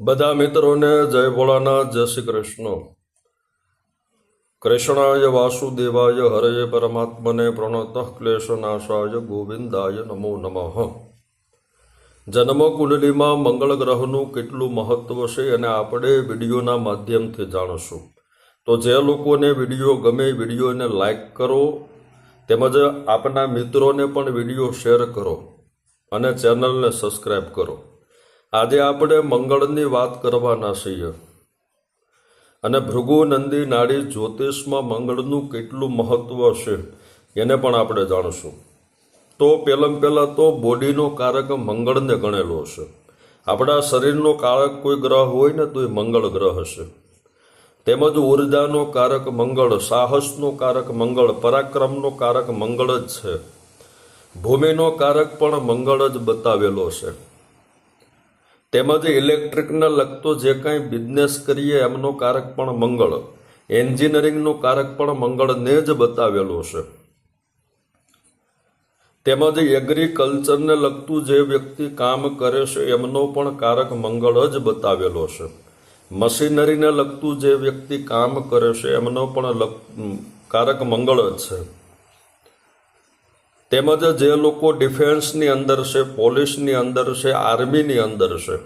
બધા મિત્રોને જય ભોળાનાથ, જય શ્રી કૃષ્ણ. કૃષ્ણાય વાસુદેવાય, હરય પરમાત્મને પ્રણત, ક્લેશનાશાય ગોવિંદાય નમો નમઃ. જન્મ કુંડલીમાં મંગળ ગ્રહનું કેટલું મહત્વ છે અને આપણે વિડીયોના માધ્યમથી જાણશું. તો જે લોકોને વીડિયો ગમે વિડીયોને લાઈક કરો, તેમજ આપના મિત્રોને પણ વીડિયો શેર કરો, અને ચેનલને સબસ્ક્રાઈબ કરો. આજે આપણે મંગળની વાત કરવાના છીએ. અને ભૃગુ નંદી નાડી જ્યોતિષમાં મંગળનું કેટલું મહત્વ છે, એને પણ આપણે જાણશું. તો પહેલાં પહેલાં તો બોડીનો કારક મંગળને ગણેલો છે. આપણા શરીરનો કારક કોઈ ગ્રહ હોય ને તો એ મંગળ ગ્રહ હશે તેમજ ઉર્જાનો કારક મંગળ, સાહસનો કારક મંગળ, પરાક્રમનો કારક મંગળ જ છે. ભૂમિનો કારક પણ મંગળ જ બતાવેલો છે. તેમજ ઇલેક્ટ્રિકને લગતો જે કાંઈ બિઝનેસ કરીએ, એમનો કારક પણ મંગળ. એન્જિનિયરિંગનો કારક પણ મંગળને જ બતાવેલો છે. તેમજ એગ્રીકલ્ચરને લગતું જે વ્યક્તિ કામ કરે છે, એમનો પણ કારક મંગળ જ બતાવેલો છે. મશીનરીને લગતું જે વ્યક્તિ કામ કરે છે, એમનો પણ કારક મંગળ જ છે. તેમજ જે લોકો ડિફેન્સની અંદર છે, પોલીસની અંદર છે, આર્મીની અંદર છે,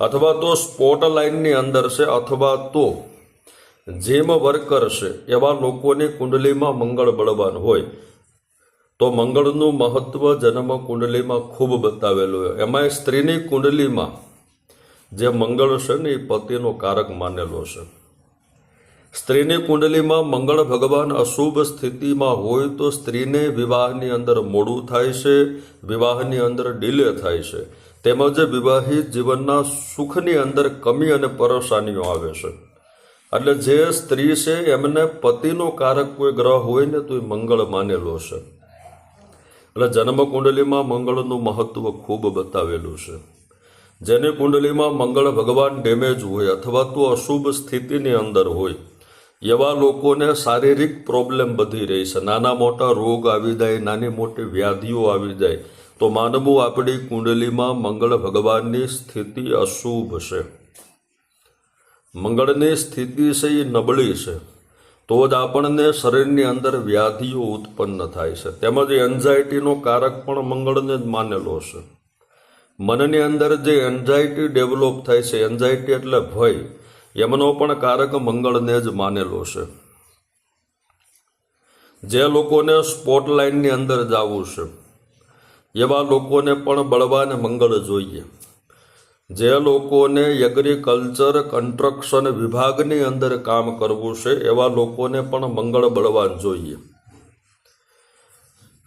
અથવા તો સ્પોર્ટ લાઇનની અંદર છે, અથવા તો જેમ વર્કર છે, એવા લોકોની કુંડલીમાં મંગળ બળવાન હોય. તો મંગળનું મહત્વ જન્મ કુંડલીમાં ખૂબ બતાવેલું હોય. એમાંય સ્ત્રીની કુંડલીમાં જે મંગળ છે ને એ પતિનો કારક માનેલો છે. સ્ત્રીની કુંડલીમાં મંગળ ભગવાન અશુભ સ્થિતિમાં હોય તો સ્ત્રીને વિવાહની અંદર મોડું થાય છે, વિવાહની અંદર ડીલે થાય છે. તેમજ વિવાહિત જીવનના સુખની અંદર કમી અને પરેશાનીઓ આવે છે. એટલે જે સ્ત્રી છે, એમને પતિનો કારક કોઈ ગ્રહ હોય ને તો એ મંગળ માનેલો છે. એટલે જન્મ કુંડલીમાં મંગળનું મહત્વ ખૂબ બતાવેલું છે. જેની કુંડલીમાં મંગળ ભગવાન ડેમેજ હોય અથવા તો અશુભ સ્થિતિની અંદર હોય એવા લોકોને શારીરિક પ્રોબ્લેમ વધી રહી છે. નાના મોટા રોગ આવી જાય, નાની મોટી વ્યાધિઓ આવી જાય, તો માનવું આપણી કુંડલીમાં મંગળ ભગવાનની સ્થિતિ અશુભ છે. મંગળની સ્થિતિ છે એ નબળી છે, તો જ આપણને શરીરની અંદર વ્યાધિઓ ઉત્પન્ન થાય છે. તેમજ એન્ઝાયટીનો કારક પણ મંગળને જ માનેલો છે. મનની અંદર જે એન્ઝાયટી ડેવલપ થાય છે એન્ઝાયટી એટલે ભય એમનો પણ કારક મંગળને જ માનેલો છે. જે લોકોને સ્પોટલાઇનની અંદર જવું છે, એવા લોકોને પણ બળવાને મંગળ જોઈએ. જે લોકોને એગ્રીકલ્ચર કન્સ્ટ્રક્શન વિભાગની અંદર કામ કરવું છે, એવા લોકોને પણ મંગળ બળવાન જોઈએ.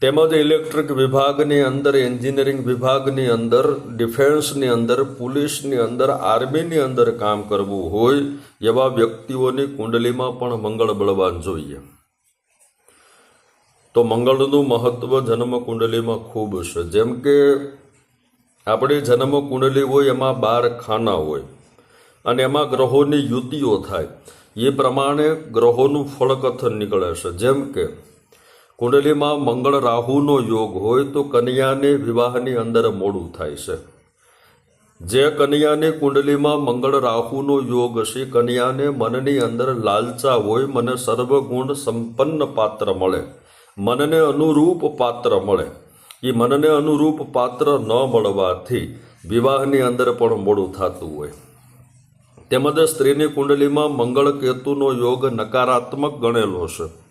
તેમજ ઇલેક્ટ્રિક વિભાગની અંદર, એન્જિનિયરિંગ વિભાગની અંદર, ડિફેન્સની અંદર, પોલીસની અંદર, આર્મીની અંદર કામ કરવું હોય એવા વ્યક્તિઓની કુંડલીમાં પણ મંગળ બળવાન જોઈએ. તો મંગળનું મહત્વ જન્મ કુંડલીમાં ખૂબ છે. જેમ કે આપણી જન્મ કુંડલી હોય, એમાં બાર ખાના હોય અને એમાં ગ્રહોની યુતિઓ થાય. એ પ્રમાણે ગ્રહોનું ફળકથન નીકળે છે. જેમ કે કુંડલીમાં મંગળ રાહુનો યોગ હોય તો કન્યાને વિવાહની અંદર મોડું થાય છે. જે કન્યાની કુંડલીમાં મંગળ રાહુનો યોગ છે, કન્યાને મનની અંદર લાલચા હોય, મને સર્વગુણ સંપન્ન પાત્ર મળે. મનને અનુરૂપ પાત્ર મળે. એ મનને અનુરૂપ પાત્ર ન મળવાથી વિવાહની અંદર પણ મોડું થતું હોય. તેમજ સ્ત્રીની કુંડલીમાં મંગળ કેતુનો યોગ નકારાત્મક ગણેલો છે.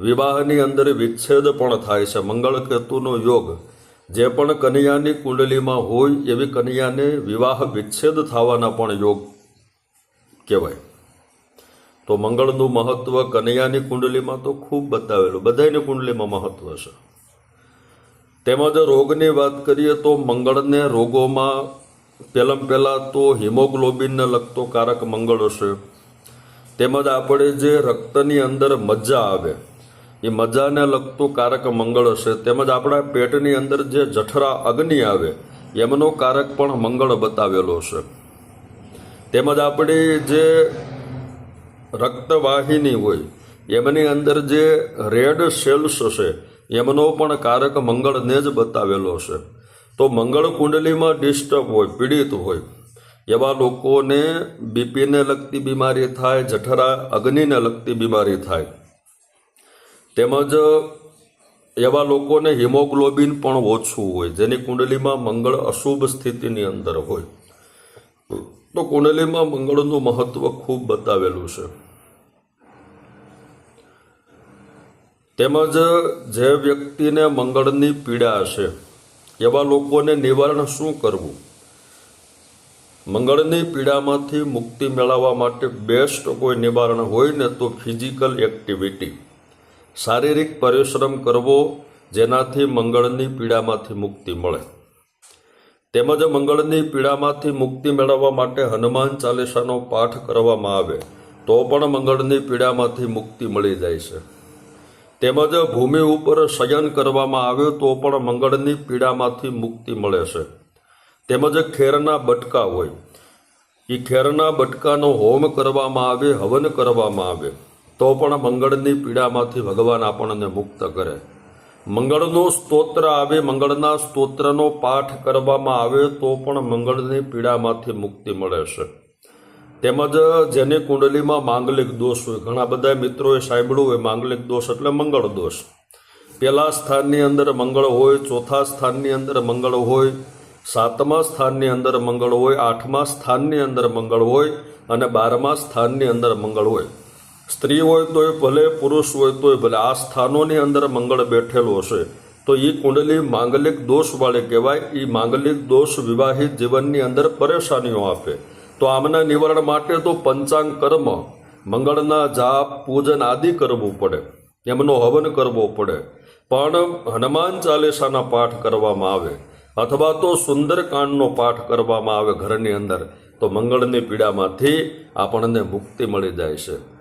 વિવાહની અંદર વિચ્છેદ પણ થાય છે. મંગળ કેતુનો યોગ જે પણ કન્યાની કુંડલીમાં હોય એવી કન્યાને વિવાહ વિચ્છેદ થવાના પણ યોગ કહેવાય. તો મંગળનું મહત્વ કન્યાની કુંડલીમાં તો ખૂબ બતાવેલું. બધાની કુંડલીમાં મહત્વ છે. તેમજ રોગની વાત કરીએ તો મંગળને રોગોમાં પહેલાં પહેલાં તો હિમોગ્લોબિનને લગતો કારક મંગળ છે તેમજ આપણે જે રક્તની અંદર મજ્જા આવે એ મજાને લગતું કારક મંગળ હશે. તેમજ આપણા પેટની અંદર જે જઠરા અગ્નિ આવે, એમનો કારક પણ મંગળ બતાવેલો છે તેમજ આપણી જે રક્તવાહિની હોય, એમની અંદર જે રેડ સેલ્સ છે એમનો પણ કારક મંગળને જ બતાવેલો છે તો મંગળ કુંડલીમાં ડિસ્ટર્બ હોય, પીડિત હોય, એવા લોકોને બીપીને લગતી બીમારી થાય, જઠરા અગ્નિને લગતી બીમારી થાય. તેમજ એવા લોકોને હિમોગ્લોબિન પણ ઓછું હોય, જેની કુંડલીમાં મંગળ અશુભ સ્થિતિની અંદર હોય. તો કુંડલીમાં મંગળનું મહત્વ ખૂબ બતાવેલું છે. તેમજ, જે વ્યક્તિને મંગળની પીડા છે એવા લોકોને નિવારણ શું કરવું? મંગળની પીડામાંથી મુક્તિ મેળવવા માટે બેસ્ટ કોઈ નિવારણ હોય ને તો ફિઝિકલ એક્ટિવિટી. શારીરિક પરિશ્રમ કરવો જેનાથી મંગળની પીડામાંથી મુક્તિ મળે. તેમજ મંગળની પીડામાંથી મુક્તિ મેળવવા માટે હનુમાન ચાલીસાનો પાઠ કરવામાં આવે, તો પણ મંગળની પીડામાંથી મુક્તિ મળી જાય છે. તેમજ ભૂમિ ઉપર શયન કરવામાં આવે, તો પણ મંગળની પીડામાંથી મુક્તિ મળે છે. તેમજ ખેરના બટકા હોય એ ખેરના બટકાનો હોમ કરવામાં આવે, હવન કરવામાં આવે. તો પણ મંગળની પીડામાંથી ભગવાન આપણને મુક્ત કરે. મંગળનું સ્તોત્ર આવે, મંગળના સ્તોત્રનો પાઠ કરવામાં આવે, તો પણ મંગળની પીડામાંથી મુક્તિ મળે છે. તેમજ જેની કુંડલીમાં માંગલિક દોષ હોય, ઘણા બધા મિત્રોએ સાંભળ્યું હોય માંગલિક દોષ એટલે મંગળ દોષ. પહેલા સ્થાનની અંદર મંગળ હોય, ચોથા સ્થાનની અંદર મંગળ હોય, સાતમા સ્થાનની અંદર મંગળ હોય, આઠમા સ્થાનની અંદર મંગળ હોય અને બારમા સ્થાનની અંદર મંગળ હોય. સ્ત્રી હોય તોય ભલે, પુરુષ હોય તોય ભલે, આ સ્થાનોની અંદર મંગળ બેઠેલો હશે. તો એ કુંડલી માંગલિક દોષવાળી કહેવાય એ માંગલિક દોષ વિવાહિત જીવનની અંદર પરેશાનીઓ આપે. તો આમના નિવારણ માટે તો પંચાંગ કર્મ, મંગળના જાપ, પૂજન આદિ કરવું પડે. એમનો હવન કરવો પડે. પણ હનુમાન ચાલીસાના પાઠ કરવામાં આવે, અથવા તો સુંદરકાંડનો પાઠ કરવામાં આવે ઘરની અંદર, તો મંગળની પીડામાંથી આપણને મુક્તિ મળી જાય છે.